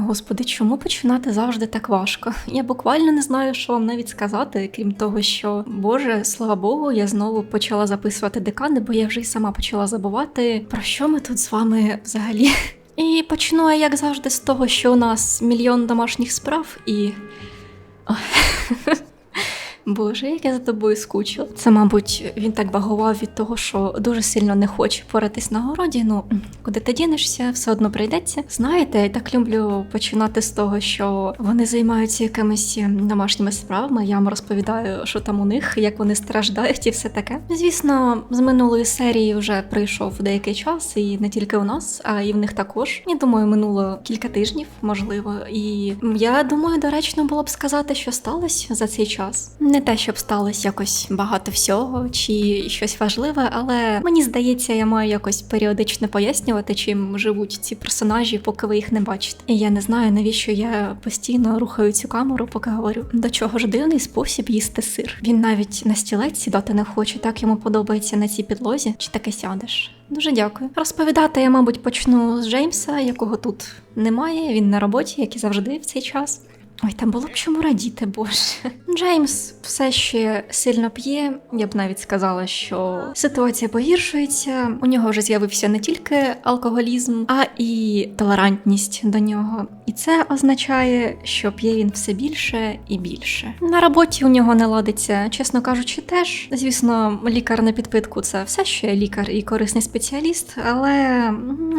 Господи, чому починати завжди так важко? Я буквально не знаю, що вам навіть сказати, крім того, що Боже, слава Богу, я знову почала записувати декани, бо я вже й сама почала забувати, про що ми тут з вами взагалі. І почну я, як завжди, з того, що у нас мільйон домашніх справ і. Боже, як я за тобою скучила. Це, мабуть, він так багував від того, що дуже сильно не хоче поратись на городі. Ну куди ти дінешся, все одно прийдеться. Знаєте, я так люблю починати з того, що вони займаються якимись домашніми справами. Я вам розповідаю, що там у них, як вони страждають, і все таке. Звісно, з минулої серії вже прийшов деякий час, і не тільки у нас, а і в них також. Я думаю, минуло кілька тижнів, можливо. І я думаю, доречно було б сказати, що сталося за цей час. Не те, щоб сталося якось багато всього чи щось важливе, але мені здається, я маю якось періодично пояснювати, чим живуть ці персонажі, поки ви їх не бачите. І я не знаю, навіщо я постійно рухаю цю камеру, поки говорю. До чого ж дивний спосіб їсти сир. Він навіть на стілець сідати не хоче, так йому подобається на цій підлозі. Чи таки сядеш? Дуже дякую. Розповідати я, мабуть, почну з Джеймса, якого тут немає. Він на роботі, як і завжди в цей час. Ой, там було б чому радіти, боже. Джеймс все ще сильно п'є. Я б навіть сказала, що ситуація погіршується. У нього вже з'явився не тільки алкоголізм, а і толерантність до нього. І це означає, що п'є він все більше і більше. На роботі у нього не ладиться, чесно кажучи, теж. Звісно, лікар на підпитку це все ще лікар і корисний спеціаліст, але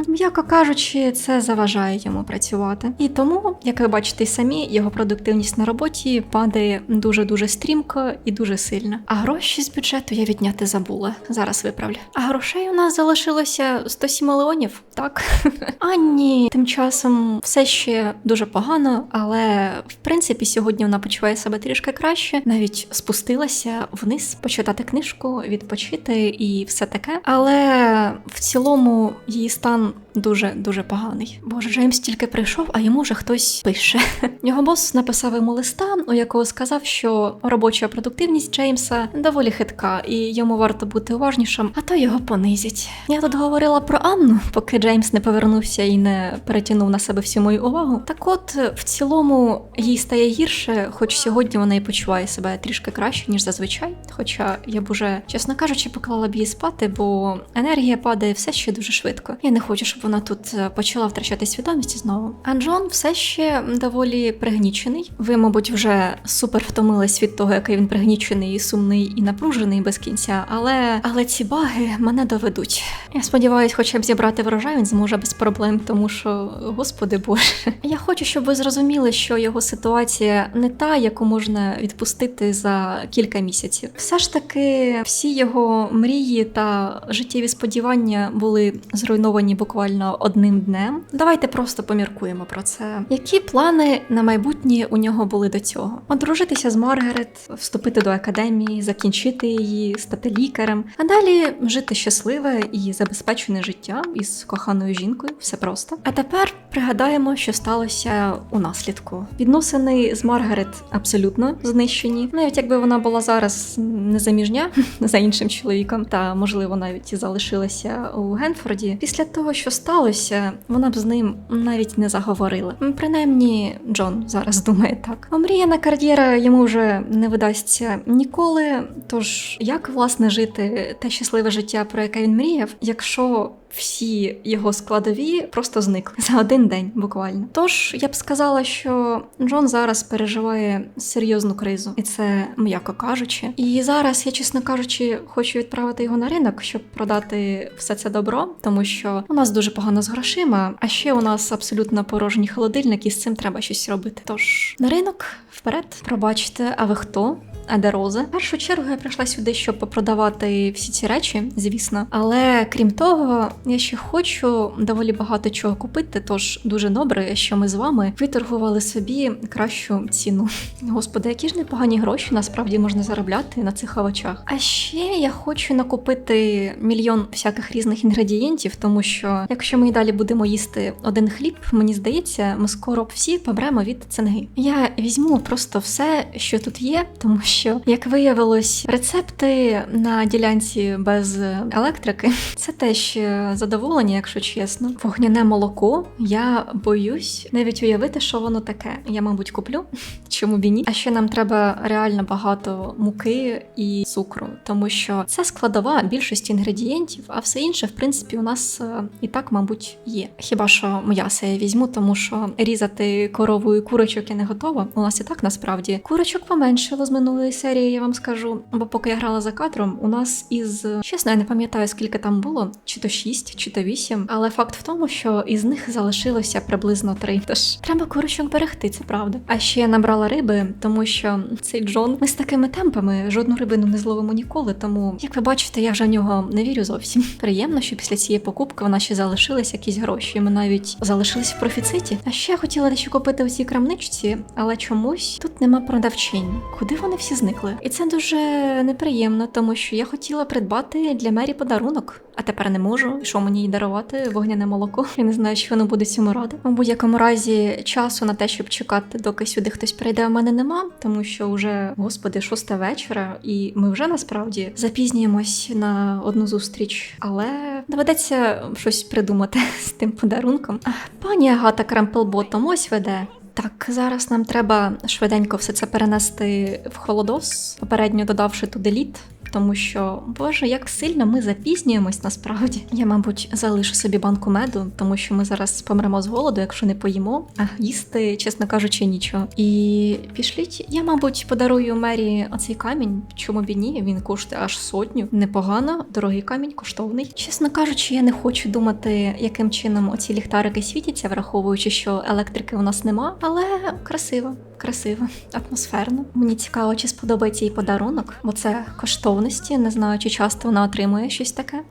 м'яко кажучи, це заважає йому працювати. І тому, як ви бачите самі, його продуктивність на роботі падає дуже дуже стрімко і дуже сильно. А гроші з бюджету я відняти забула. Зараз виправлю. А грошей у нас залишилося 107 мільйонів, так? А ні, тим часом все ще дуже погано, але в принципі сьогодні вона почуває себе трішки краще, навіть спустилася вниз почитати книжку, відпочити і все таке. Але в цілому її стан дуже дуже поганий. Боже, Джеймс тільки прийшов, а йому вже хтось пише. Його бос написав йому листа, у якого сказав, що робоча продуктивність Джеймса доволі хитка, і йому варто бути уважнішим, а то його понизять. Я тут говорила про Анну, поки Джеймс не повернувся і не перетягнув на себе всю мою увагу. Так от, в цілому, їй стає гірше, хоч сьогодні вона і почуває себе трішки краще, ніж зазвичай. Хоча я б уже, чесно кажучи, поклала б її спати, бо енергія падає все ще дуже швидко. Я не хочу, щоб вона тут е, почала втрачати свідомість знову. А все ще доволі пригнічений. Ви, мабуть, вже супер втомились від того, який він пригнічений, і сумний і напружений без кінця. Але але ці баги мене доведуть. Я сподіваюся, хоча б зібрати врожай він зможе без проблем, тому що, господи боже, я хочу, щоб ви зрозуміли, що його ситуація не та, яку можна відпустити за кілька місяців. Все ж таки, всі його мрії та життєві сподівання були зруйновані буквально одним днем. Давайте просто поміркуємо про це. Які плани на майбутнє у нього були до цього? Одружитися з Маргарет, вступити до академії, закінчити її, стати лікарем, а далі жити щасливе і забезпечене життя із коханою жінкою. Все просто. А тепер пригадаємо, що сталося у наслідку. Відносини з Маргарет абсолютно знищені. Навіть якби вона була зараз незаміжня за іншим чоловіком, та можливо навіть і залишилася у Генфорді. Після того, що сталося, вона б з ним навіть не заговорила. Принаймні, Джон зараз думає так. Омріяна кар'єра йому вже не видасться ніколи. Тож як власне жити те щасливе життя, про яке він мріяв, якщо всі його складові просто зникли за один день, буквально. Тож я б сказала, що Джон зараз переживає серйозну кризу, і це м'яко кажучи. І зараз я, чесно кажучи, хочу відправити його на ринок, щоб продати все це добро, тому що у нас дуже погано з грошима, а ще у нас абсолютно порожній холодильник, і з цим треба щось робити. Тож на ринок вперед, пробачте, а ви хто? А де Роза? В першу чергу я прийшла сюди, щоб попродавати всі ці речі, звісно. Але крім того, я ще хочу доволі багато чого купити. Тож дуже добре, що ми з вами виторгували собі кращу ціну. Господи, які ж непогані гроші насправді можна заробляти на цих овочах. А ще я хочу накупити мільйон всяких різних інгредієнтів, тому що якщо ми і далі будемо їсти один хліб, мені здається, ми скоро всі помремо від цинги. Я візьму просто все, що тут є, тому що. Що, як виявилось, рецепти на ділянці без електрики це теж е, задоволення, якщо чесно. Вогняне молоко. Я боюсь навіть уявити, що воно таке. Я, мабуть, куплю. Чому б і ні? А ще нам треба реально багато муки і цукру, тому що це складова більшості інгредієнтів, а все інше, в принципі, у нас е, і так, мабуть, є. Хіба що м'ясо я візьму, тому що різати корову і курочок я не готова. У нас і так насправді курочок поменшало з минулої серії, я вам скажу. Бо поки я грала за кадром, у нас із чесно, я не пам'ятаю скільки там було, чи то 6, чи то 8, Але факт в тому, що із них залишилося приблизно 3. Тож треба курочок берегти, це правда. А ще я набрала риби, тому що цей Джон, ми з такими темпами жодну рибину не зловимо ніколи. Тому, як ви бачите, я вже в нього не вірю зовсім. Приємно, що після цієї покупки вона ще залишились якісь гроші. Ми навіть залишились в профіциті. А ще я хотіла дещо купити у цій крамничці, але чомусь тут нема продавчинь. Куди вони всі зникли? І це дуже неприємно, тому що я хотіла придбати для Мері подарунок, а тепер не можу. Що мені їй дарувати? Вогняне молоко. Я не знаю, чи воно буде цьому ради. У будь-якому разі часу на те, щоб чекати, доки сюди хтось прийде, в мене нема, тому що вже, господи, шоста вечора, і ми вже насправді запізнюємось на одну зустріч, але доведеться щось придумати з тим подарунком. Пані Агата Крампелботом ось веде. Так, зараз нам треба швиденько все це перенести в холодос, попередньо додавши туди лід. Тому що, боже, як сильно ми запізнюємось насправді. Я, мабуть, залишу собі банку меду, тому що ми зараз помремо з голоду, якщо не поїмо, а їсти, чесно кажучи, нічого. І пішліть, я, мабуть, подарую Мері оцей камінь. Чому б і ні? Він коштує аж сотню. Непогано, дорогий камінь, коштовний. Чесно кажучи, я не хочу думати, яким чином оці ліхтарики світяться, враховуючи, що електрики у нас нема, але красиво. Красиво, атмосферно. Мені цікаво, чи сподобається їй подарунок, бо це коштовності. Не знаю, чи часто вона отримує щось таке.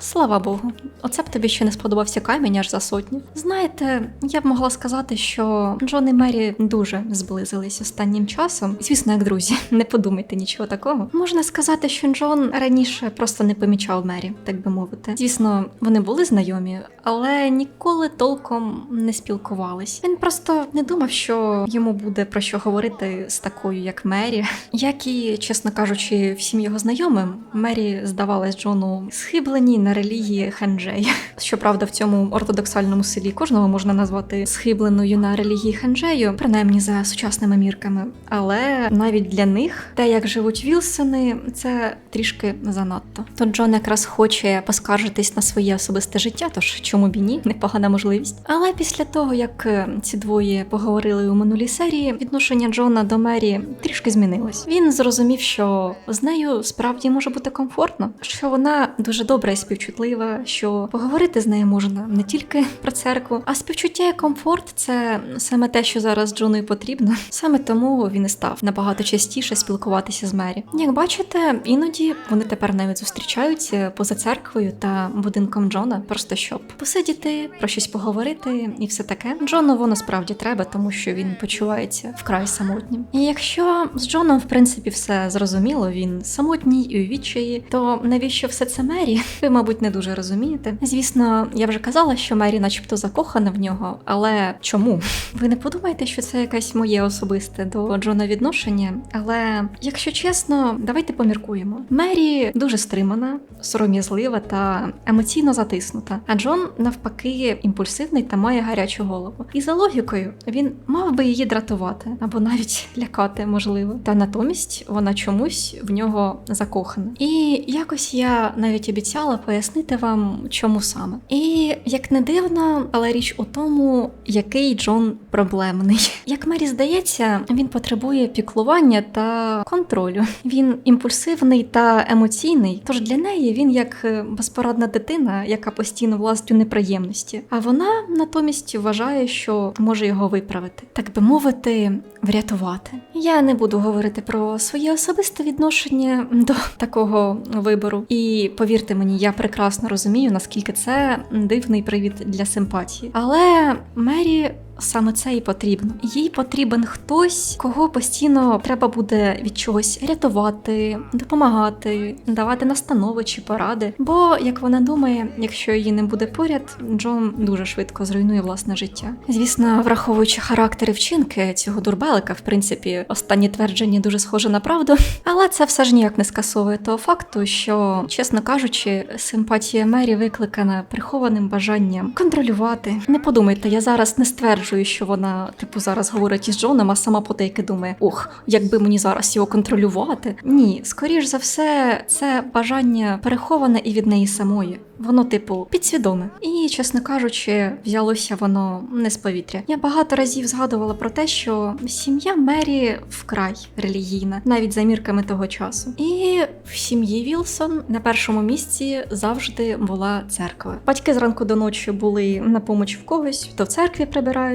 Слава Богу, оце б тобі ще не сподобався камінь аж за сотню. Знаєте, я б могла сказати, що Джон і Мері дуже зблизились останнім часом. Звісно, як друзі, не подумайте нічого такого. Можна сказати, що Джон раніше просто не помічав Мері, так би мовити. Звісно, вони були знайомі, але ніколи толком не спілкувались. Він просто не думав, що йому буде про що говорити з такою, як Мері. Як і, чесно кажучи, всім його знайомим, Мері здавалась Джону схиблені на релігії ханджей. Щоправда, в цьому ортодоксальному селі кожного можна назвати схибленою на релігії ханджею, принаймні за сучасними мірками. Але навіть для них те, як живуть Вілсони, це трішки занадто. То Джон якраз хоче поскаржитись на своє особисте життя, тож чому б і ні, непогана можливість. Але після того, як е, ці двоє поговорили у минулій серії, відношення Джона до Мері трішки змінилось. Він зрозумів, що з нею справді може бути комфортно, що вона дуже добра і співчутлива, що поговорити з нею можна не тільки про церкву, а співчуття і комфорт це саме те, що зараз Джону і потрібно. Саме тому він і став набагато частіше спілкуватися з Мері. Як бачите, іноді вони тепер навіть зустрічаються поза церквою та будинком Джона, просто щоб посидіти, про щось поговорити і все таке. Джону воно справді треба, тому що він почувається вкрай самотнім. І якщо з Джоном, в принципі, все зрозуміло, він самотній і у відчаї, то навіщо все це Мері? Ви, мабуть, не дуже розумієте. Звісно, я вже казала, що Мері, начебто, закохана в нього, але чому? Ви не подумаєте, що це якесь моє особисте до Джона відношення? Але якщо чесно, давайте поміркуємо. Мері дуже стримана, сором'язлива та емоційно затиснута. А Джон, навпаки, імпульсивний та має гарячу голову. І за логікою він мав би її дратувати або навіть лякати, можливо. Та натомість вона чомусь в нього закохана. І якось я навіть обіцяла пояснити вам, чому саме. І як не дивно, але річ у тому, який Джон проблемний. Як Мері здається, він потребує піклування та контролю. Він імпульсивний та емоційний, тож для неї він як е, безпорадна дитина, яка постійно влазить у неприємності. А вона натомість вважає, що може його виправити, так би мовити, врятувати. Я не буду говорити про своє особисте відношення до такого вибору. І повірте мені, я прекрасно розумію, наскільки це дивний привід для симпатії. Але Мері саме це і потрібно. Їй потрібен хтось, кого постійно треба буде від чогось рятувати, допомагати, давати настанови чи поради. Бо, як вона думає, якщо її не буде поряд, Джон дуже швидко зруйнує власне життя. Звісно, враховуючи характер і вчинки цього дурбелика, в принципі, останні твердження дуже схоже на правду, але це все ж ніяк не скасовує того факту, що, чесно кажучи, симпатія Мері викликана прихованим бажанням контролювати. Не подумайте, я зараз не стверджую, що вона, типу, зараз говорить із Джоном, а сама потайки думає: ох, якби мені зараз його контролювати. Ні, скоріш за все, це бажання переховане і від неї самої. Воно, типу, підсвідоме. І, чесно кажучи, взялося воно не з повітря. Я багато разів згадувала про те, що сім'я Мері вкрай релігійна, навіть за мірками того часу. І в сім'ї Вілсон на першому місці завжди була церква. Батьки зранку до ночі були на поміч в когось, то в церкві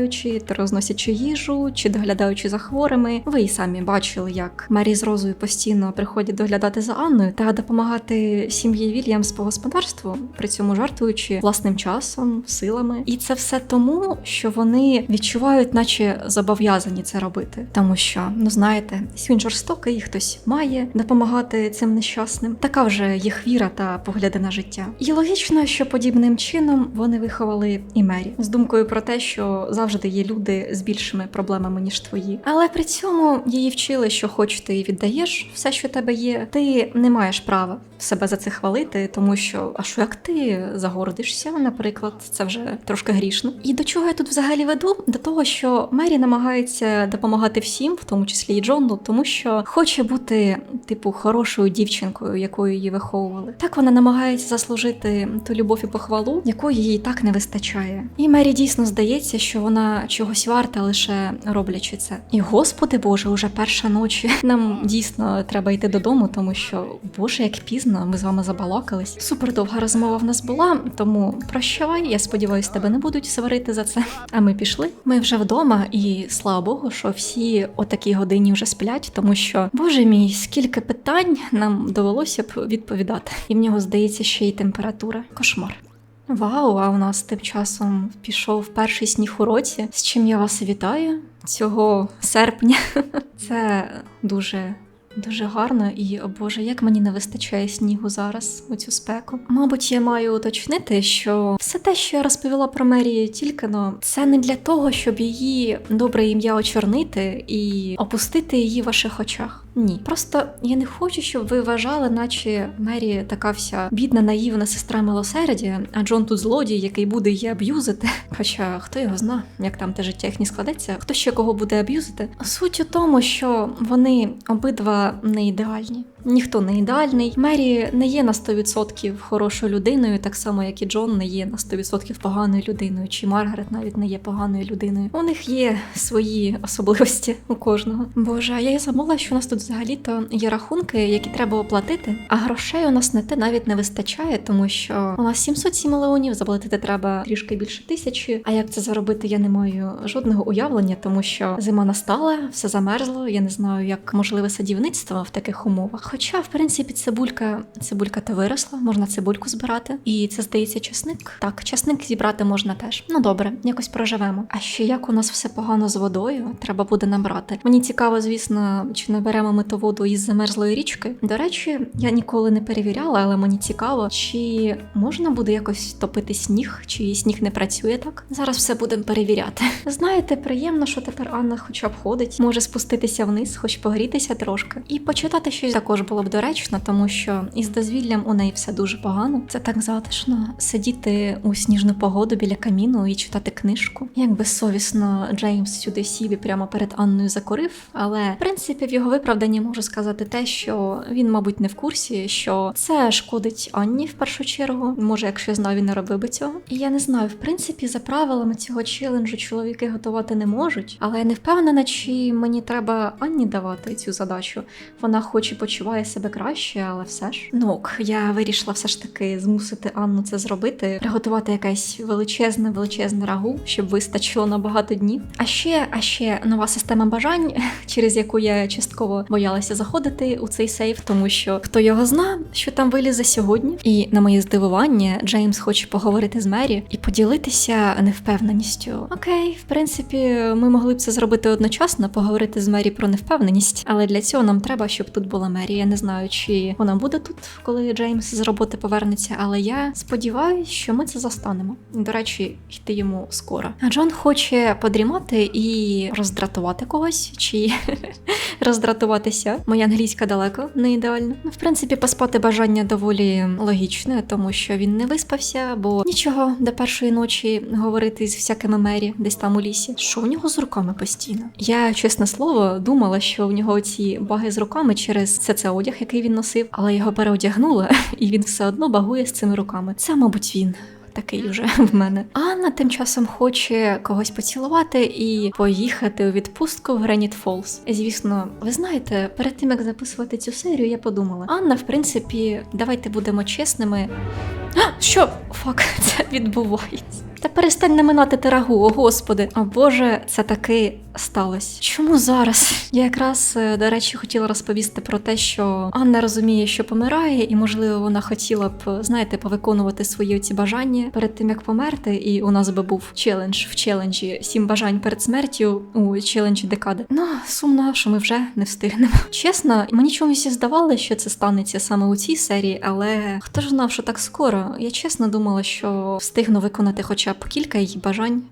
прибираючи, то розносячи їжу, чи доглядаючи за хворими. Ви і самі бачили, як Мері з Розою постійно приходять доглядати за Анною та допомагати сім'ї Вільямс по господарству, при цьому жартуючи власним часом, силами. І це все тому, що вони відчувають, наче зобов'язані це робити. Тому що, ну знаєте, він жорстокий, хтось має допомагати цим нещасним. Така вже їх віра та погляди на життя. І логічно, що подібним чином вони виховали і Мері з думкою про те, що завжди є люди з більшими проблемами ніж твої. Але при цьому її вчили, що хоч ти віддаєш все, що в тебе є, ти не маєш права себе за це хвалити, тому що а що як ти загордишся, наприклад, це вже трошки грішно. І до чого я тут взагалі веду? До того, що Мері намагається допомагати всім, в тому числі і Джону, тому що хоче бути, типу, хорошою дівчинкою, якою її виховували. Так вона намагається заслужити ту любов і похвалу, якої їй так не вистачає. І Мері дійсно здається, що чогось варта лише роблячи це. І господи Боже, уже перша ночі. Нам дійсно треба йти додому, тому що Боже, як пізно ми з вами забалакались. Супер довга розмова в нас була, тому прощавай. Я сподіваюся, тебе не будуть сварити за це. А ми пішли. Ми вже вдома, і слава Богу, що всі о такій годині вже сплять, тому що, боже мій, скільки питань нам довелося б відповідати. І в нього здається ще й температура. Кошмар. Вау, а у нас тим часом пішов перший сніг у році, з чим я вас вітаю цього серпня. Це дуже. Дуже гарно і о Боже, як мені не вистачає снігу зараз у цю спеку. Мабуть, я маю уточнити, що все те, що я розповіла про Мерію тільки но, це не для того, щоб її добре ім'я очорнити і опустити її в ваших очах. Ні, просто я не хочу, щоб ви вважали, наче Мері така вся бідна, наївна сестра милосердя, а Джон тут злодій, який буде її аб'юзити. Хоча хто його зна, як там те життя їхні складеться, хто ще кого буде аб'юзити. Суть у тому, що вони обидва не ідеальні. Ніхто не ідеальний. Мері не є на 100% хорошою людиною, так само як і Джон не є на 100% поганою людиною, чи Маргарет навіть не є поганою людиною. У них є свої особливості у кожного. Боже, я й забула, що у нас тут взагалі-то є рахунки, які треба оплатити. А грошей у нас на те навіть не вистачає, тому що у нас 707 мільйонів, заплатити треба трішки більше тисячі. А як це заробити, я не маю жодного уявлення, тому що зима настала, все замерзло. Я не знаю, як можливе садівництво в таких умовах. Хоча, в принципі, цибулька, цибулька то виросла, можна цибульку збирати. І це здається часник. Так, часник зібрати можна теж. Ну добре, якось проживемо. А ще як у нас все погано з водою, треба буде набрати. Мені цікаво, звісно, чи наберемо ми ту воду із замерзлої річки. До речі, я ніколи не перевіряла, але мені цікаво, чи можна буде якось топити сніг, чи сніг не працює так. Зараз все будемо перевіряти. Знаєте, приємно, що тепер Анна хоча б ходить, може спуститися вниз, хоч погрітися трошки, і почитати щось також було б доречно, тому що із дозвіллям у неї все дуже погано. Це так затишно сидіти у сніжну погоду біля каміну і читати книжку. Як безсовісно Джеймс сюди сів і прямо перед Анною закурив, але в принципі в його виправданні можу сказати те, що він, мабуть, не в курсі, що це шкодить Анні в першу чергу. Може, якщо знав, він не робив би цього. І я не знаю, в принципі, за правилами цього челенджу чоловіки готувати не можуть, але я не впевнена, чи мені треба Анні давати цю задачу. Вона хоч і почуває себе краще, але все ж. Ну ок, я вирішила все ж таки змусити Анну це зробити, приготувати якесь величезне, величезне рагу, щоб вистачило на багато днів. А ще, а ще нова система бажань, через яку я частково боялася заходити у цей сейф, тому що хто його зна, що там вилізе сьогодні. І на моє здивування, Джеймс хоче поговорити з Мері і поділитися невпевненістю. Окей, в принципі, ми могли б це зробити одночасно, поговорити з Мері про невпевненість, але для цього нам треба, щоб тут була Мері. Я не знаю, чи вона буде тут, коли Джеймс з роботи повернеться, але я сподіваюся, що ми це застанемо. До речі, йти йому скоро. А Джон хоче подрімати і роздратувати когось, чи роздратуватися. Моя англійська далеко не ідеальна. Ну, в принципі, поспати бажання доволі логічне, тому що він не виспався, бо нічого до першої ночі говорити з всякими мері десь там у лісі. Що у нього з руками постійно? Я, чесне слово, думала, що у нього ці баги з руками через це це одяг, який він носив, але його переодягнула, і він все одно багує з цими руками. Це, мабуть, він. Такий вже в мене. Анна тим часом хоче когось поцілувати і поїхати у відпустку в Греніт Фолз. Звісно, ви знаєте, перед тим як записувати цю серію, я подумала: Анна, в принципі, давайте будемо чесними. Що? Фак, це відбувається. Та перестань наминати тирагу, о господи. О боже, це таки сталося. Чому зараз? Я якраз, е, до речі, хотіла розповісти про те, що Анна розуміє, що помирає, і можливо вона хотіла б, знаєте, повиконувати свої ці бажання перед тим, як померти. І у нас би був челендж в челенджі сім бажань перед смертю у челенджі декади. Ну, сумно, що ми вже не встигнемо. Чесно, мені чомусь і здавалося, що це станеться саме у цій серії, але хто ж знав, що так скоро? Я чесно думала, що встигну виконати хоча б кілька її бажань.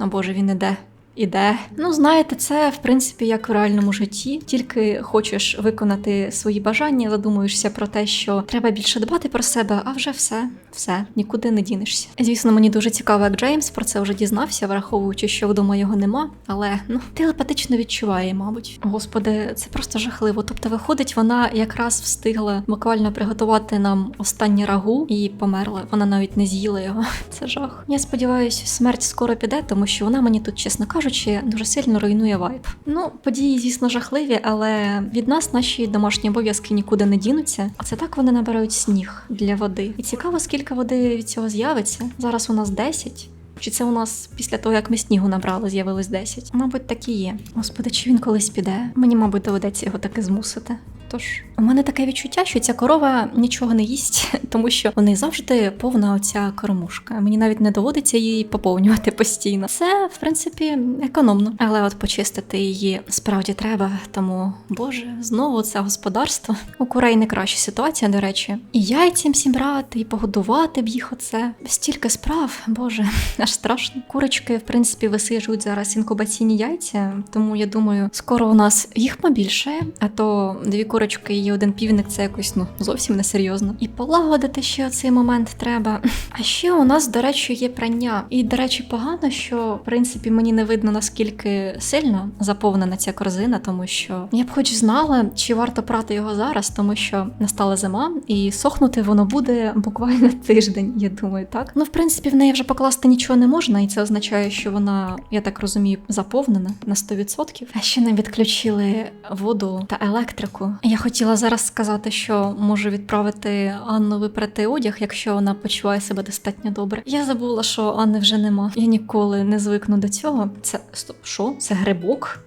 О боже, він іде. Іде. Ну, знаєте, це в принципі як в реальному житті. Тільки хочеш виконати свої бажання, задумуєшся про те, що треба більше дбати про себе, а вже все, все, нікуди не дінешся. Звісно, мені дуже цікаво, як Джеймс про це вже дізнався, враховуючи, що вдома його нема, але ну телепатично відчуває, мабуть. Господи, це просто жахливо. Тобто, виходить, вона якраз встигла буквально приготувати нам останнє рагу і померла. Вона навіть не з'їла його. Це жах. Я сподіваюся, смерть скоро піде, тому що вона мені тут, чесно кажучи, дуже сильно руйнує вайб. Ну, події, звісно, жахливі, але від нас наші домашні обов'язки нікуди не дінуться. А це так вони набирають сніг для води. І цікаво, скільки води від цього з'явиться. Зараз у нас 10. Чи це у нас після того, як ми снігу набрали, з'явилось 10? Мабуть, так і є. Господи, чи він колись піде? Мені, мабуть, доведеться його таки змусити. Тож у мене таке відчуття, що ця корова нічого не їсть, тому що неї завжди повна оця кормушка. Мені навіть не доводиться її поповнювати постійно. Це, в принципі, економно. Але от почистити її справді треба. Тому, боже, знову це господарство. У курей не краща ситуація, до речі. І яйцям всім брати, і погодувати б їх оце. Стільки справ, боже, аж страшно. Курочки, в принципі, висиджують зараз інкубаційні яйця, тому я думаю, скоро у нас їх побільше, а то дві курочки і один півник це якось ну зовсім не серйозно. І полагодити ще цей момент треба. А ще у нас, до речі, є прання. І, до речі, погано, що в принципі мені не видно наскільки сильно заповнена ця корзина, тому що я б хоч знала, чи варто прати його зараз, тому що настала зима, і сохнути воно буде буквально тиждень. Я думаю, так. Ну, в принципі, в неї вже покласти нічого не можна, і це означає, що вона, я так розумію, заповнена на 100%. А ще нам відключили воду та електрику. Я хотіла зараз сказати, що можу відправити Анну випрати одяг, якщо вона почуває себе достатньо добре. Я забула, що Анни вже нема. Я ніколи не звикну до цього. Це стоп, що? Це грибок?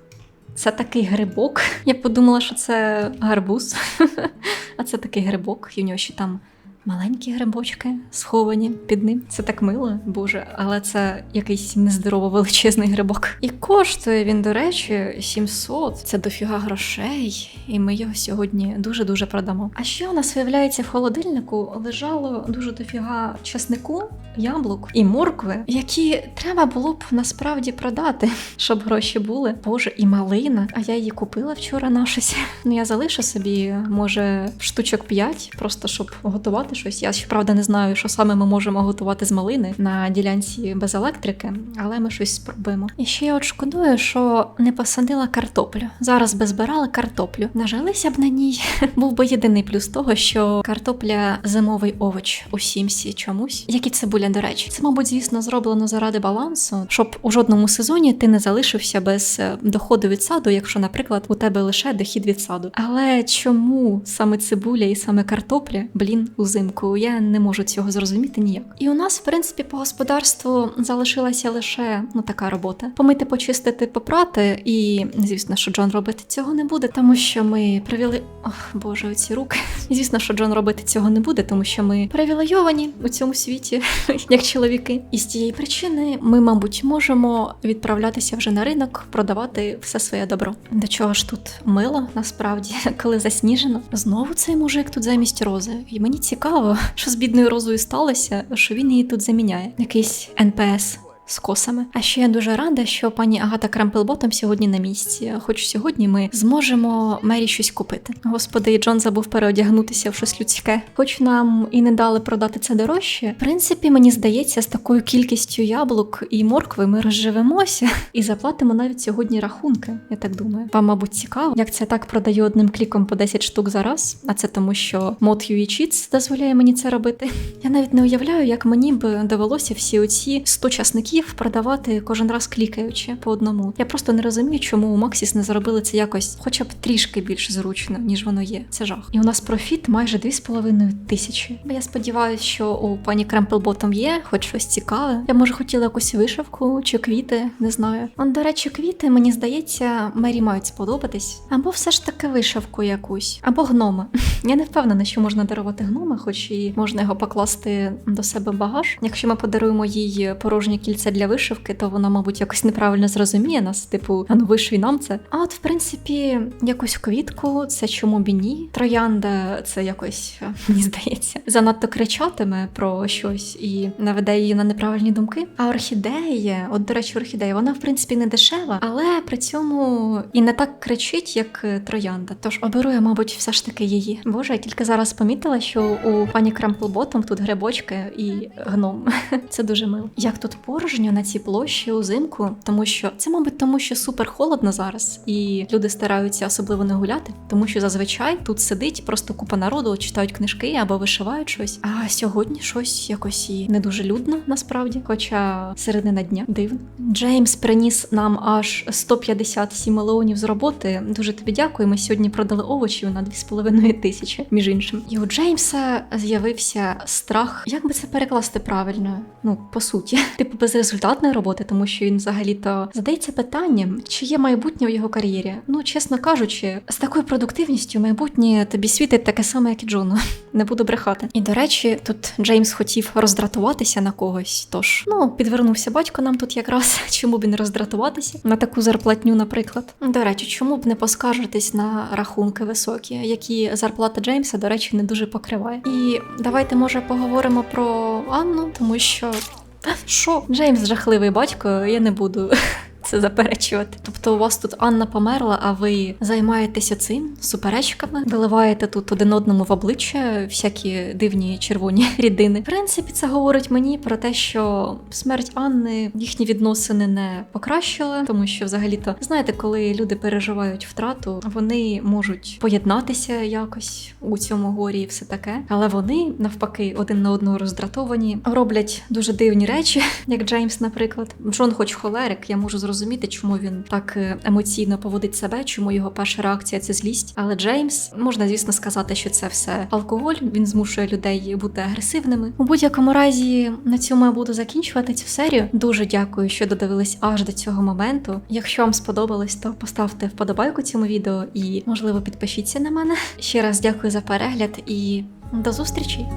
Це такий грибок. Я подумала, що це гарбуз, а це такий грибок, і в нього ще там. Маленькі грибочки сховані під ним. Це так мило, боже, але це якийсь нездорово величезний грибок. І коштує він, до речі, 700. Це дофіга грошей, і ми його сьогодні дуже-дуже продамо. А ще у нас виявляється в холодильнику лежало дуже дофіга часнику, яблук і моркви, які треба було б насправді продати, щоб гроші були. Боже, і малина. А я її купила вчора на щось. Ну я залишу собі, може, штучок 5, просто щоб готувати готувати щось. Я ще правда не знаю, що саме ми можемо готувати з малини на ділянці без електрики, але ми щось спробуємо. І ще я от шкодую, що не посадила картоплю. Зараз би збирали картоплю. Нажилися б на ній. Був би єдиний плюс того, що картопля зимовий овоч у сімсі чомусь. Як і цибуля, до речі, це, мабуть, звісно, зроблено заради балансу, щоб у жодному сезоні ти не залишився без е, доходу від саду, якщо, наприклад, у тебе лише дохід від саду. Але чому саме цибуля і саме картопля, блін, узимку? Я не можу цього зрозуміти ніяк. І у нас, в принципі, по господарству залишилася лише ну така робота: помити, почистити, попрати. І звісно, що Джон робити цього не буде, тому що ми привіли. Ох, боже, оці руки. Звісно, що Джон робити цього не буде, тому що ми привілейовані у цьому світі, як чоловіки. І з цієї причини ми, мабуть, можемо відправлятися вже на ринок, продавати все своє добро. До чого ж тут мило, насправді, коли засніжено. Знову цей мужик тут замість рози. І мені цікаво, що з бідною розою сталося, що він її тут заміняє. Якийсь НПС. З косами. А ще я дуже рада, що пані Агата Крампелботом сьогодні на місці. Хоч сьогодні ми зможемо Мері щось купити. Господи, Джон забув переодягнутися в щось людське. Хоч нам і не дали продати це дорожче. В принципі, мені здається, з такою кількістю яблук і моркви ми розживемося і заплатимо навіть сьогодні рахунки. Я так думаю. Вам, мабуть, цікаво, як це так продаю одним кліком по 10 штук за раз. А це тому, що мод Cheats дозволяє мені це робити. Я навіть не уявляю, як мені б довелося всі оці 100 часників продавати кожен раз клікаючи по одному. Я просто не розумію, чому у Максіс не зробили це якось, хоча б трішки більш зручно, ніж воно є. Це жах. І у нас профіт майже 2,5 тисячі. Я сподіваюся, що у пані Кремплботом є хоч щось цікаве. Я може хотіла якусь вишивку чи квіти, не знаю. Он, до речі, квіти, мені здається, Мері мають сподобатись. Або все ж таки вишивку якусь, або гнома. Я не впевнена, що можна дарувати гнома, хоч і можна його покласти до себе багаж. Якщо ми подаруємо їй порожнє кільце для вишивки, то вона, мабуть, якось неправильно зрозуміє нас, типу, а ну вишвій нам це. А от, в принципі, якусь квітку, це чому б і ні. Троянда це якось, е, мені здається, занадто кричатиме про щось і наведе її на неправильні думки. А орхідея, от, до речі, орхідея, вона в принципі не дешева, але при цьому і не так кричить, як е, троянда. Тож оберу я, мабуть, все ж таки її. Боже, я тільки зараз помітила, що у пані Крамплботом тут грибочки і гном. Це дуже мило. Як тут порожньо на цій площі узимку, тому що це, мабуть, тому що супер холодно зараз, і люди стараються особливо не гуляти, тому що зазвичай тут сидить просто купа народу, читають книжки або вишивають щось. А сьогодні щось якось і не дуже людно, насправді, хоча середина дня дивно. Джеймс приніс нам аж 157 мільйонів з роботи. Дуже тобі дякую. Ми сьогодні продали овочів на 2,5 тисячі, між іншим. І у Джеймса з'явився страх. Як би це перекласти правильно? Ну, по суті, типу безрезультатної роботи, тому що він взагалі-то задається питанням, чи є майбутнє в його кар'єрі. Ну, чесно кажучи, з такою продуктивністю майбутнє тобі світить таке саме, як і Джону. Не буду брехати. І до речі, тут Джеймс хотів роздратуватися на когось. Тож, ну, підвернувся батько нам тут якраз. Чому б і не роздратуватися на таку зарплатню, наприклад. До речі, чому б не поскаржитись на рахунки високі, які зарплата Джеймса, до речі, не дуже покриває. І давайте, може, поговоримо про Анну, тому що. Що? Джеймс жахливий батько, я не буду це заперечувати. Тобто, у вас тут Анна померла, а ви займаєтеся цим суперечками, виливаєте тут один одному в обличчя всякі дивні червоні рідини. В принципі, це говорить мені про те, що смерть Анни їхні відносини не покращила, тому що взагалі-то знаєте, коли люди переживають втрату, вони можуть поєднатися якось у цьому горі і все таке. Але вони навпаки один на одного роздратовані, роблять дуже дивні речі, як Джеймс, наприклад. Джон, хоч холерик, я можу зрозуміти, чому він так е, емоційно поводить себе, чому його перша реакція це злість. Але Джеймс можна, звісно, сказати, що це все алкоголь. Він змушує людей бути агресивними. У будь-якому разі на цьому я буду закінчувати цю серію. Дуже дякую, що додивились аж до цього моменту. Якщо вам сподобалось, то поставте вподобайку цьому відео і, можливо, підпишіться на мене. Ще раз дякую за перегляд і до зустрічі!